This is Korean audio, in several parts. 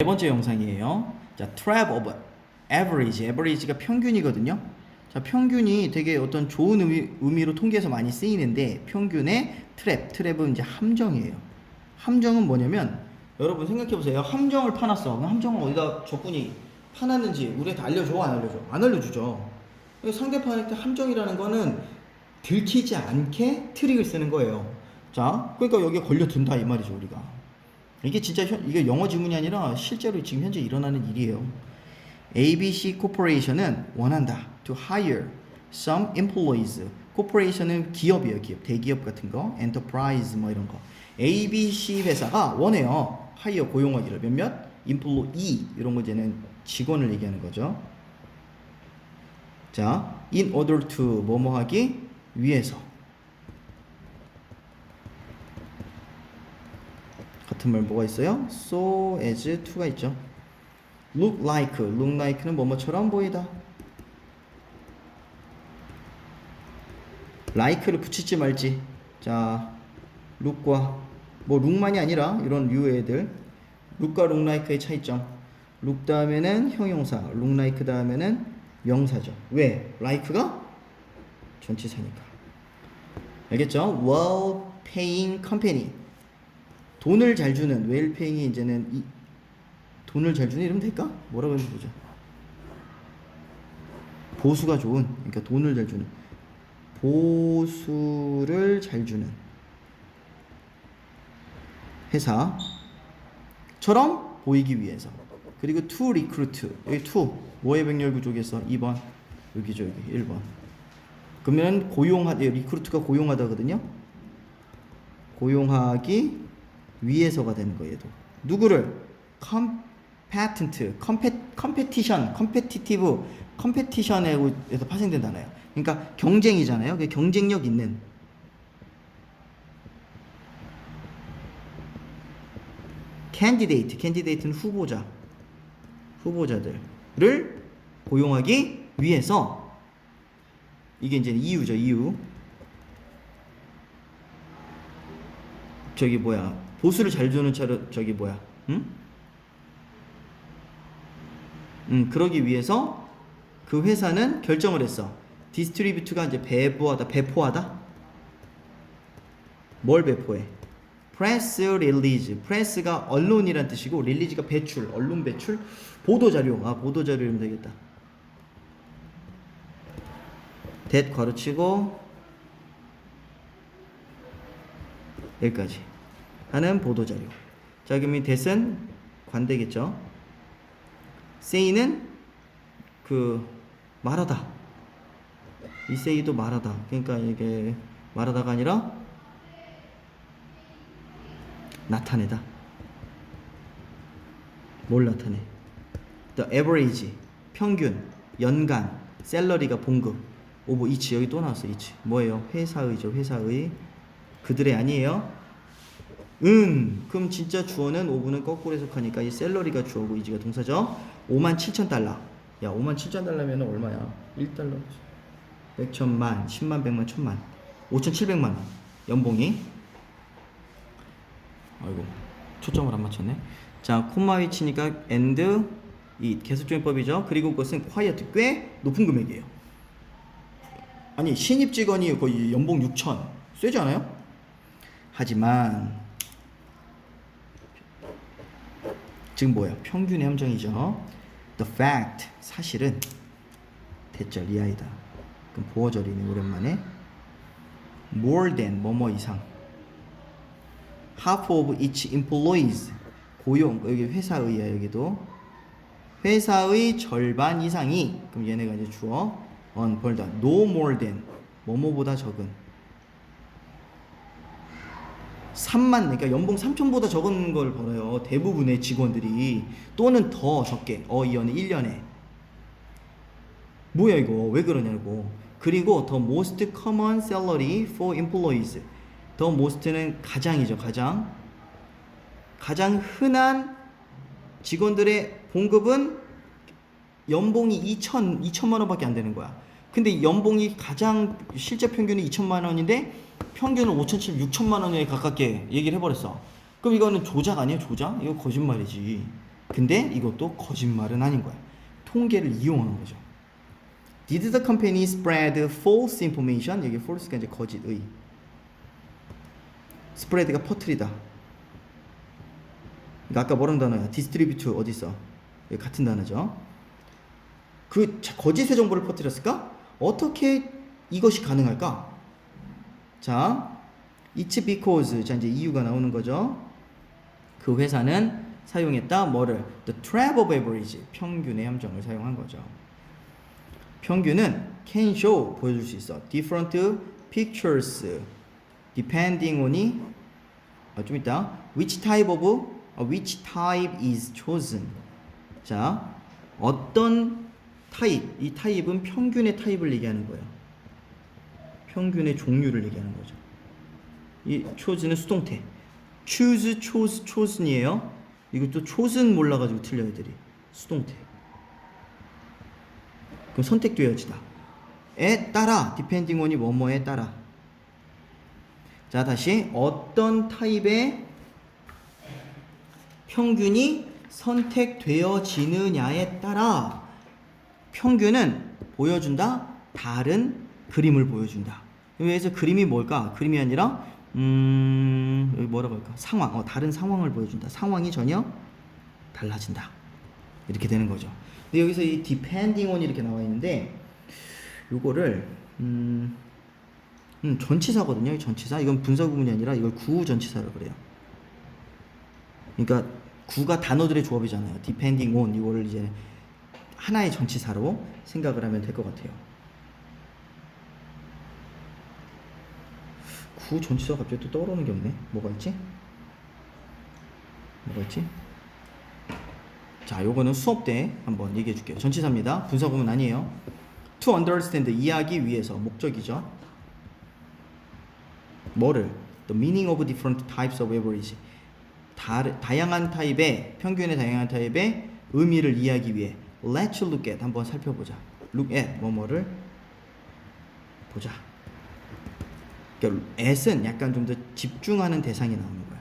네 번째 영상이에요. 자, trap of average. average가 평균이거든요. 자, 평균이 되게 어떤 좋은 의미, 의미 로 통계에서 많이 쓰이는데 평균의 트랩, 트랩은 이제 함정이에요. 함정은 뭐냐면 여러분 생각해 보세요. 함정을 파놨어. 그럼 함정을 어디다 적군이 파놨는지 우리한테 알려줘, 안 알려줘? 안 알려주죠. 상대방한테 함정이라는 거는 들키지 않게 트릭을 쓰는 거예요. 자, 그러니까 여기에 걸려든다 이 말이죠, 우리가. 이게 진짜 현, 이게 영어 지문이 아니라 실제로 지금 현재 일어나는 일이에요. ABC 코퍼레이션은 원한다. To hire some employees. 코퍼레이션은 기업이에요, 기업. 대기업 같은 거. 엔터프라이즈 뭐 이런 거. ABC 회사가 원해요. hire 고용하기를 몇몇 employee 이런 거 이제는 직원을 얘기하는 거죠. 자, in order to 뭐뭐 하기 위해서. 같은 말 뭐가 있어요? so as to가 있죠. look like, look like는 뭐뭐처럼 보이다. like를 붙이지 말지. 자, look과 뭐 look만이 아니라 이런 류의 애들 look과 look like의 차이점. look 다음에는 형용사, look like 다음에는 명사죠. 왜? like가 전치사니까. 알겠죠? well paying company. 돈을 잘 주는 웰페잉이 이제는 이 돈을 잘 주는 이러면 될까? 뭐라고 했는지 보자. 보수가 좋은 그러니까 돈을 잘 주는. 보수를 잘 주는. 회사처럼 보이기 위해서. 그리고 to recruit 여기 to 뭐의 백렬 구조겠어 2번 여기죠 여기 1번. 그러면 고용하 예, 리크루트가 고용하다거든요. 고용하기 위해서가 되는 거예요. 누구를 컴패턴트, 컴페 컴페티션, 컴페티티브, 컴페티션에서 파생된다나요. 그러니까 경쟁이잖아요. 경쟁력 있는 캔디데이트, 캔디데이트는 후보자, 후보자들을 고용하기 위해서 이게 이제 이유죠, 이유. 저기 뭐야 보수를 잘 주는 차로 저기 뭐야? 응? 음 그러기 위해서 그 회사는 결정을 했어. 디스트리뷰트가 이제 배부하다 배포하다? 뭘 배포해? 프레스 릴리즈 프레스가 언론이란 뜻이고 릴리즈가 배출 언론 배출? 보도 자료. 아 보도 자료면 되겠다. 댓 괄호치고 여기까지 하는 보도자료. 자, 그럼 이 대은 관대겠죠. say는 그 말하다. 이 say도 말하다. 그러니까 이게 말하다가 아니라 나타내다. 뭘 나타내? The average 평균 연간 셀러리가 봉급 오버 이치 여기 또 나왔어 이치 뭐예요? 회사의죠 회사의 그들의 아니에요? 음, 그럼 진짜 주어는 5분은 거꾸로 해석하니까 이 셀러리가 주어고 이지가 동사죠. 5만 7천 달러. 야, 5만 7천 달러면 얼마야? 1달러. 100천만, 10만, 100만, 1000만. 5,700만 원. 연봉이. 아이고, 초점을 안 맞췄네. 자, 콤마 위치니까 and 이 계속조인법이죠. 그리고 그것은 quiet 꽤 높은 금액이에요. 아니, 신입 직원이 거의 연봉 6천. 쎄지 않아요? 하지만 지금 뭐야? 평균의 함정이죠. The fact 사실은 대절 이하이다. 그럼 보어절이네 오랜만에. More than 뭐뭐 이상. Half of each employees 고용 여기 회사의야 여기도 회사의 절반 이상이 그럼 얘네가 이제 주어 on 벌다 no more than 뭐뭐보다 적은 3만 그러니까 연봉 3천보다 적은 걸 벌어요. 대부분의 직원들이 또는 더 적게 어이언은 1년에 뭐야 이거 왜 그러냐고. 그리고 the most common salary for employees. the most는 가장이죠 가장. 가장 흔한 직원들의 봉급은 연봉이 2천 2천만 원밖에 안 되는 거야. 근데 연봉이 가장 실제 평균이 2천만 원인데 평균은 5천 6천만 원에 가깝게 얘기를 해버렸어. 그럼 이거는 조작 아니야 조작? 이거 거짓말이지. 근데 이것도 거짓말은 아닌 거야. 통계를 이용하는 거죠. Did the company spread false information? 여기 false가 이제 거짓의. spread가 퍼뜨리다. 그러니까 아까 뭐라는 단어야? distribute 어디 있어? 여기 같은 단어죠. 그 자, 거짓의 정보를 퍼뜨렸을까? 어떻게 이것이 가능할까? 자, it's because 자 이제 이유가 나오는 거죠. 그 회사는 사용했다 뭐를 the trap of average 평균의 함정을 사용한 거죠. 평균은 can show 보여줄 수 있어 different pictures depending on이 아, 좀 이따 which type of 어, which type is chosen 자 어떤 타입 이 타입은 평균의 타입을 얘기하는 거예요. 평균의 종류를 얘기하는 거죠. 이 chosen은 수동태 choose chose chosen이에요. 이것도 chosen 몰라가지고 틀려 애들이 수동태. 그럼 선택되어지다. 에 따라 depending on이 뭐뭐에 따라. 자 다시 어떤 타입의 평균이 선택되어지느냐에 따라 평균은 보여준다 다른 그림을 보여준다. 여기서 그림이 뭘까? 그림이 아니라 음 여기 뭐라고 할까? 상황. 어, 다른 상황을 보여준다. 상황이 전혀 달라진다. 이렇게 되는 거죠. 근데 여기서 이 depending on 이렇게 나와 있는데 요거를 음, 음 전치사거든요. 이 전치사. 이건 분사 구문이 아니라 이걸 구우 전치사라고 그래요. 그러니까 구가 단어들의 조합이잖아요. depending on 이거를 이제 하나의 전치사로 생각을 하면 될 것 같아요. 구 전치사 가 갑자기 또 떠오르는 게 없네. 뭐가 있지? 뭐가 있지? 자, 요거는 수업 때 한번 얘기해 줄게요. 전치사입니다. 분사 구문 아니에요. To understand 이해하기 위해서 목적이죠. 뭐를? The meaning of different types of average. 다, 다양한 타입의 평균의 다양한 타입의 의미를 이해하기 위해 Let's look at 한번 살펴보자. Look at 뭐뭐를 보자. 그러니까 at은 약간 좀 더 집중하는 대상이 나오는 거야.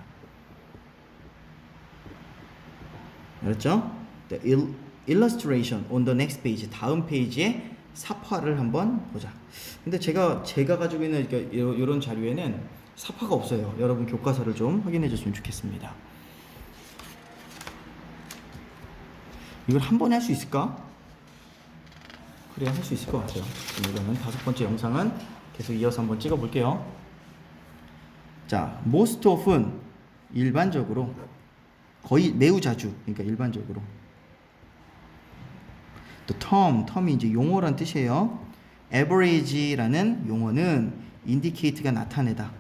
알았죠? The il- illustration on the next page 다음 페이지에 사파를 한번 보자. 근데 제가 제가 가지고 있는 이렇게 이런 자료에는 사파가 없어요. 여러분 교과서를 좀 확인해 줬으면 좋겠습니다. 이걸 한 번에 할 수 있을까? 그래야 할 수 있을 것 같아요. 이거는 다섯 번째 영상은 계속 이어서 한번 찍어 볼게요. 자, most often 일반적으로 거의 매우 자주 그러니까 일반적으로 the term term이 이제 용어란 뜻이에요. average라는 용어는 indicate가 나타내다.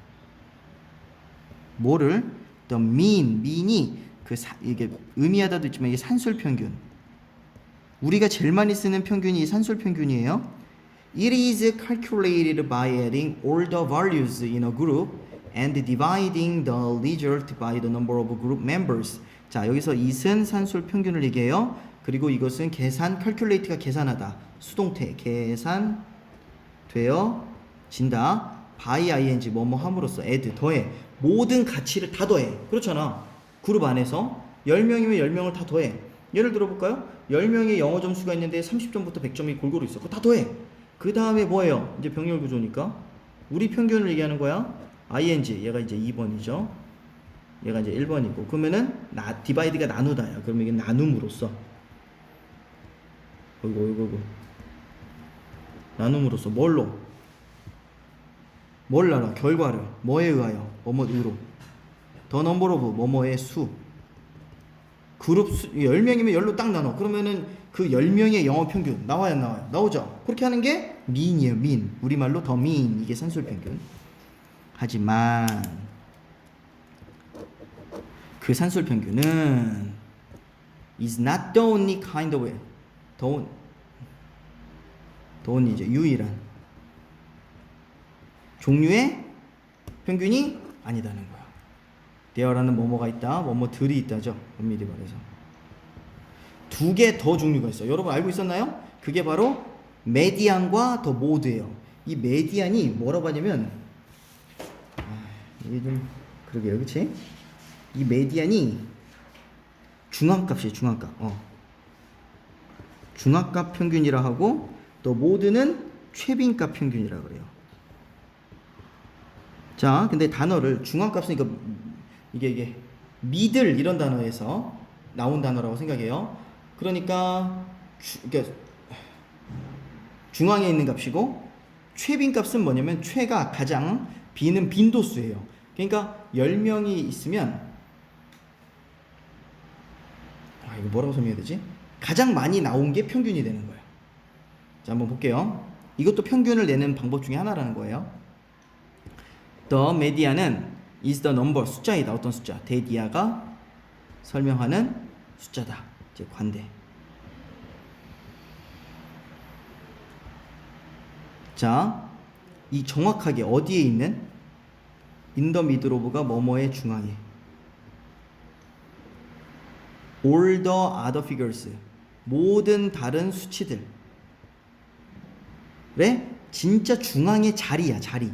뭐를 the mean mean이 그 사, 이게 의미하다도 있지만 이게 산술 평균. 우리가 제일 많이 쓰는 평균이 이 산술 평균이에요. It is calculated by adding all the values in a group and dividing the result by the number of group members. 자, 여기서 it은 산술 평균을 얘기해요. 그리고 이것은 계산, calculate가 계산하다. 수동태, 계산 되어진다. by ing 뭐뭐 함으로써 add 더해. 모든 가치를 다 더해. 그렇잖아. 그룹 안에서 10명이면 10명을 다 더해. 예를 들어 볼까요? 10명의 영어 점수가 있는데 30점부터 100점이 골고루 있어. 그거 다 더해. 그 다음에 뭐예요? 이제 병렬 구조니까 우리 평균을 얘기하는 거야. ing 얘가 이제 2번이죠. 얘가 이제 1번이고 그러면은 나 디바이드가 나누다야. 그러면 이게 나눔으로써 어이구 어이구 어이구 나눔으로써 뭘로? 뭘 나눠? 결과를 뭐에 의하여? 뭐뭐으로 더 넘버 오브 뭐뭐의 수 그룹 수 10명이면 10로 딱 나눠 그러면은 그 10명의 영어 평균 나와요 안 나와요? 나오죠? 그렇게 하는 게 mean이에요 mean. 우리말로 더 mean. 이게 산술 평균. 하지만 그 산술 평균은 is not the only kind of 더, 더 only 이제 유일한 종류의 평균이 아니다는 거야. 대어라는 뭐뭐가 있다, 뭐뭐들이 있다죠. 엄밀히 말해서 두 개 더 종류가 있어. 요 여러분 알고 있었나요? 그게 바로 메디안과 더 모드예요. 이 메디안이 뭐라고 하냐면 아, 이게 좀 그러게요, 그렇지? 이 메디안이 중앙값이에요, 중앙값. 어. 중앙값 평균이라 하고 또 모드는 최빈값 평균이라 그래요. 자, 근데 단어를 중앙값은 이거 이게 이게 미들 이런 단어에서 나온 단어라고 생각해요. 그러니까 주, 그러니까 중앙에 있는 값이고 최빈 값은 뭐냐면 최가 가장 비는 빈도수예요. 그러니까 10명이 있으면 아 이거 뭐라고 설명해야 되지? 가장 많이 나온 게 평균이 되는 거예요. 자, 한번 볼게요. 이것도 평균을 내는 방법 중에 하나라는 거예요. The median은 is the number 숫자이다. 어떤 숫자? 대디아가 설명하는 숫자다. 이제 관대. 자, 이 정확하게 어디에 있는? Middle of가 뭐뭐의 중앙에. All the other figures 모든 다른 수치들의 진짜 중앙의 자리야 자리.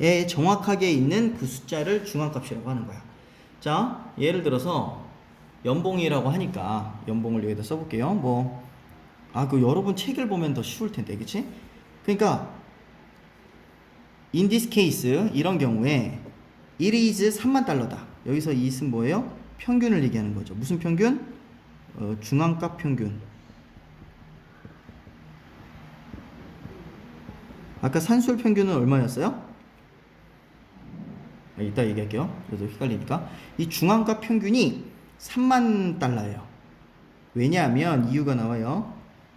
에 정확하게 있는 그 숫자를 중앙값이라고 하는 거야. 자 예를 들어서 연봉이라고 하니까 연봉을 여기다 써볼게요 뭐 아 그 여러분 책을 보면 더 쉬울 텐데 그치? 그러니까 in this case 이런 경우에 it is 3만 달러다. 여기서 it은 뭐예요? 평균을 얘기하는 거죠. 무슨 평균? 어, 중앙값 평균. 아까 산술 평균은 얼마였어요? 아, 이따 얘기할게요. 그래도 헷갈리니까. 이 중앙값 평균이 3만 달러예요. 왜냐하면 이유가 나와요.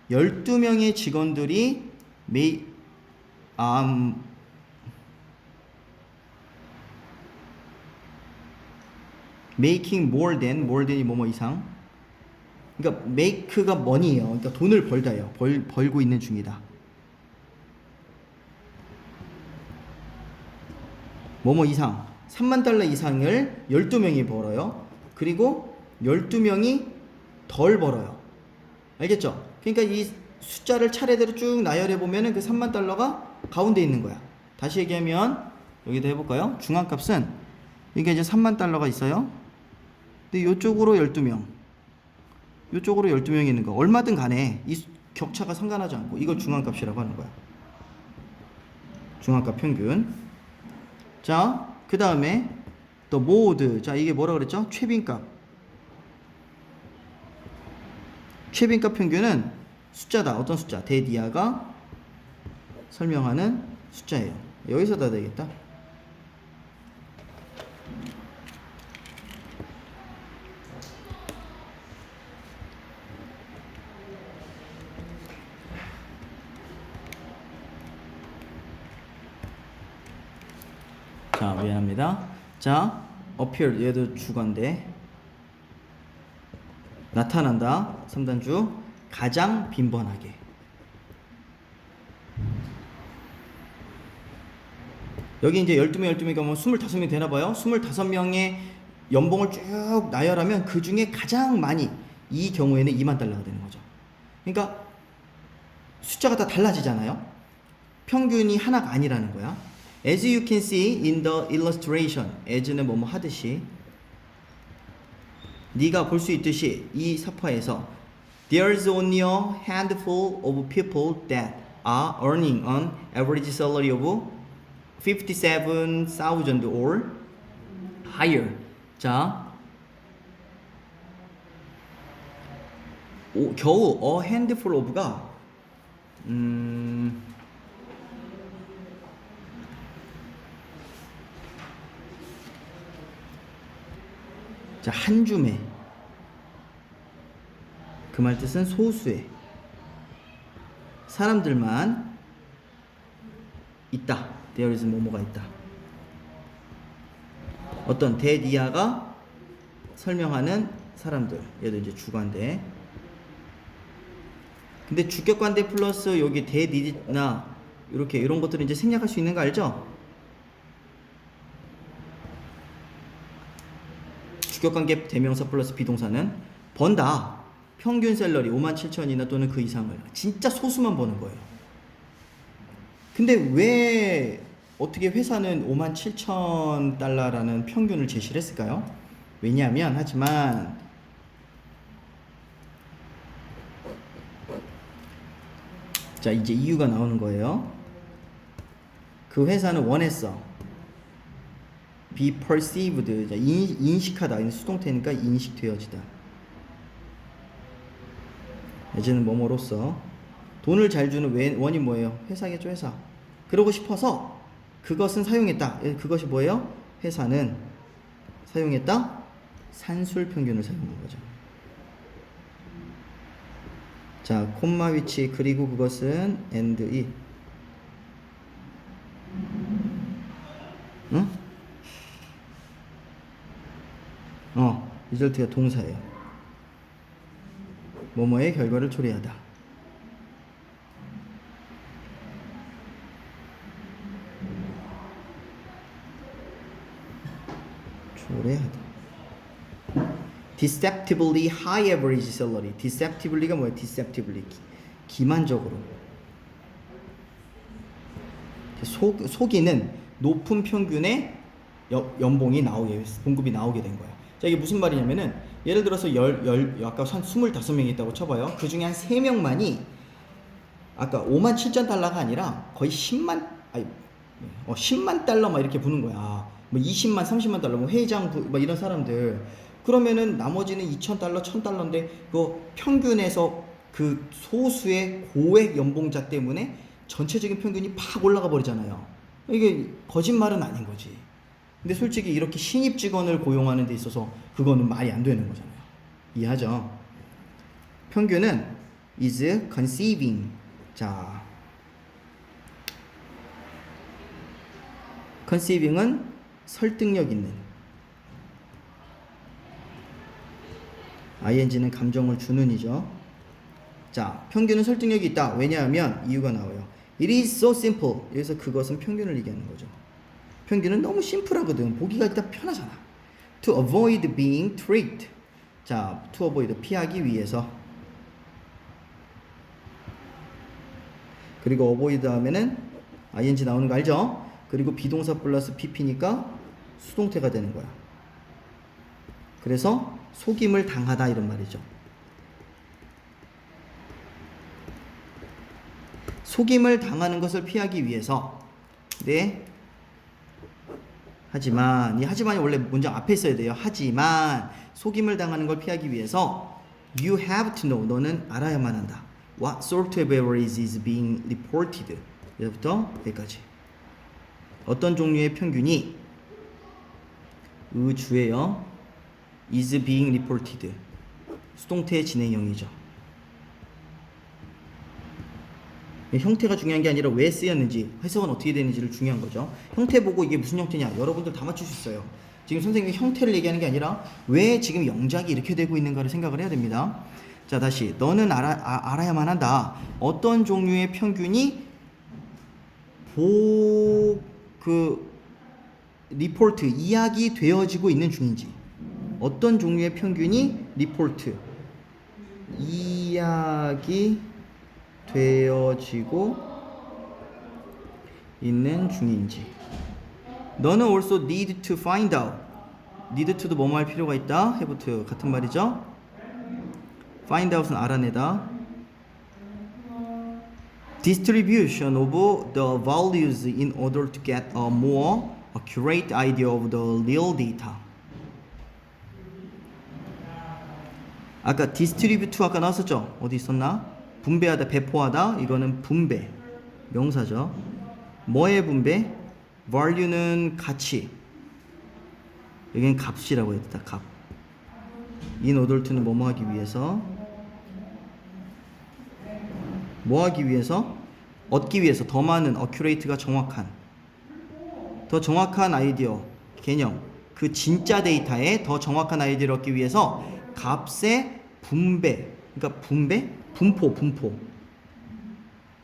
12명의 직원들이 매, 아, 음, making more than, more than이 뭐뭐 이상. 그러니까 make가 money예요. 그러니까 돈을 벌다예요. 벌, 벌고 있는 중이다. 뭐뭐 이상 3만 달러 이상을 12명이 벌어요. 그리고 12명이 덜 벌어요. 알겠죠? 그러니까 이 숫자를 차례대로 쭉 나열해 보면은 그 3만 달러가 가운데 있는 거야. 다시 얘기하면 여기다 해 볼까요? 중앙값은 이게 이제 3만 달러가 있어요. 근데 이쪽으로 12명. 이쪽으로 12명이 있는 거. 얼마든 간에 이 수- 격차가 상관하지 않고 이걸 중앙값이라고 하는 거야. 중앙값 평균. 자, 그 다음에 또 모드. 자, 이게 뭐라 그랬죠? 최빈값. 최빈값 평균은 숫자다. 어떤 숫자? 대디아가 설명하는 숫자예요. 여기서 다 되겠다. 자, 미안합니다. 자, appear 얘도 주관데 나타난다. 3단주 가장 빈번하게. 여기 이제 12명, 12명이 가면 25명이 되나 봐요. 25명의 연봉을 쭉 나열하면 그 중에 가장 많이 이 경우에는 2만 달러가 되는 거죠. 그러니까 숫자가 다 달라지잖아요. 평균이 하나가 아니라는 거야. As you can see in the illustration, as는 뭐뭐 하듯이 네가 볼 수 있듯이 이 사파에서 There's only a handful of people that are earning an average salary of 57,000 or higher. 자, 오, 겨우 a handful of가 음, 자, 한 줌에 그 말 뜻은 소수의 사람들만 있다. There is 뭐뭐가 있다. 어떤 대디아가 설명하는 사람들. 얘도 이제 주관대. 근데 주격관대 플러스 여기 대디나 이렇게 이런 것들은 이제 생략할 수 있는 거 알죠? 주격관계 대명사 플러스 비동사는 번다. 평균 셀러리 5만 7천이나 또는 그 이상을 진짜 소수만 버는 거예요. 근데 왜 어떻게 회사는 5만 7천 달러라는 평균을 제시를 했을까요? 왜냐하면 하지만 자 이제 이유가 나오는 거예요. 그 회사는 원했어. Be perceived 자, 인, 인식하다 수동태니까 인식되어지다. 예제는 뭐뭐로서 돈을 잘 주는 왜- 원인 뭐예요? 회사겠죠 회사. 그러고 싶어서 그것은 사용했다. 예, 그것이 뭐예요? 회사는 사용했다. 산술 평균을 사용한 거죠. 자, 콤마 위치 그리고 그것은 and it. 응? 어, 리절트가 동사예요. 뭐뭐의 결과를 초래하다. 초래하다. deceptively high average salary. deceptively가 뭐예요? deceptively. 기, 기만적으로. 속, 속이는 높은 평균의 여- 연봉이 나오게, 봉급이 나오게 된 거야. 자, 이게 무슨 말이냐면은, 예를 들어서 열, 열, 아까 한 25명이 있다고 쳐봐요. 그 중에 한 3명만이 아까 5만 7천 달러가 아니라 거의 10만, 아니, 어, 10만 달러 막 이렇게 부는 거야. 뭐 20만, 30만 달러, 뭐 회장, 부, 막 이런 사람들. 그러면은 나머지는 2천 달러, 1천 달러인데 그 평균에서 그 소수의 고액 연봉자 때문에 전체적인 평균이 팍 올라가 버리잖아요. 이게 거짓말은 아닌 거지. 근데 솔직히 이렇게 신입 직원을 고용하는 데 있어서 그거는 말이 안 되는 거잖아요. 이해하죠? 평균은 is conceiving. 자, conceiving은 설득력 있는. ing는 감정을 주는이죠. 자, 평균은 설득력이 있다. 왜냐하면 이유가 나와요. It is so simple. 여기서 그것은 평균을 얘기하는 거죠. 평균은 너무 심플하거든. 보기가 일단 편하잖아. To avoid being tricked. 자, to avoid 피하기 위해서. 그리고 avoid 하면은 ing 나오는 거 알죠? 그리고 비동사 플러스 pp니까 수동태가 되는 거야. 그래서 속임을 당하다 이런 말이죠. 속임을 당하는 것을 피하기 위해서 네 하지만 이 하지만이 원래 문장 앞에 있어야 돼요. 하지만 속임을 당하는 걸 피하기 위해서 you have to know 너는 알아야만 한다. What sort of average is being reported? 여기부터 여기까지. 어떤 종류의 평균이 의주예요. is being reported. 수동태 진행형이죠. 형태가 중요한 게 아니라 왜 쓰였는지 해석은 어떻게 되는지를 중요한 거죠. 형태 보고 이게 무슨 형태냐 여러분들 다 맞출 수 있어요. 지금 선생님이 형태를 얘기하는 게 아니라 왜 지금 영작이 이렇게 되고 있는가를 생각을 해야 됩니다. 자 다시 너는 알아, 아, 알아야만 한다. 어떤 종류의 평균이 보 그 리포트 이야기 되어지고 있는 중인지 어떤 종류의 평균이 리포트 이야기 되어지고 있는 중인지 너는 also need to find out need to도 뭐뭐 할 필요가 있다 have to 같은 말이죠 find out은 알아내다 distribution of the values in order to get a more accurate idea of the real data 아까 distribute 아까 나왔었죠 어디 있었나 분배하다 배포하다 이거는 분배 명사죠. 뭐의 분배? value는 가치. 여기는 값이라고 했다 값. in to는 뭐뭐 하기 위해서? 뭐 하기 위해서? 얻기 위해서. 더 많은 accurate가 정확한. 더 정확한 아이디어 개념. 그 진짜 데이터에 더 정확한 아이디어를 얻기 위해서 값의 분배 그러니까 분배 분포 분포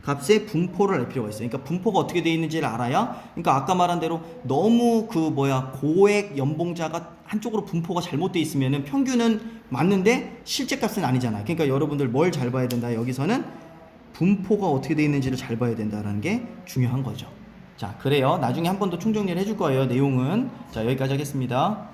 값의 분포를 알 필요가 있어요. 그러니까 분포가 어떻게 되어 있는지를 알아야 그러니까 아까 말한 대로 너무 그 뭐야 고액 연봉자가 한쪽으로 분포가 잘못돼 있으면은 평균은 맞는데 실제 값은 아니잖아. 그러니까 여러분들 뭘 잘 봐야 된다. 여기서는 분포가 어떻게 되어 있는지를 잘 봐야 된다라는 게 중요한 거죠. 자, 그래요. 나중에 한 번 더 총정리를 해줄 거예요. 내용은 자 여기까지 하겠습니다.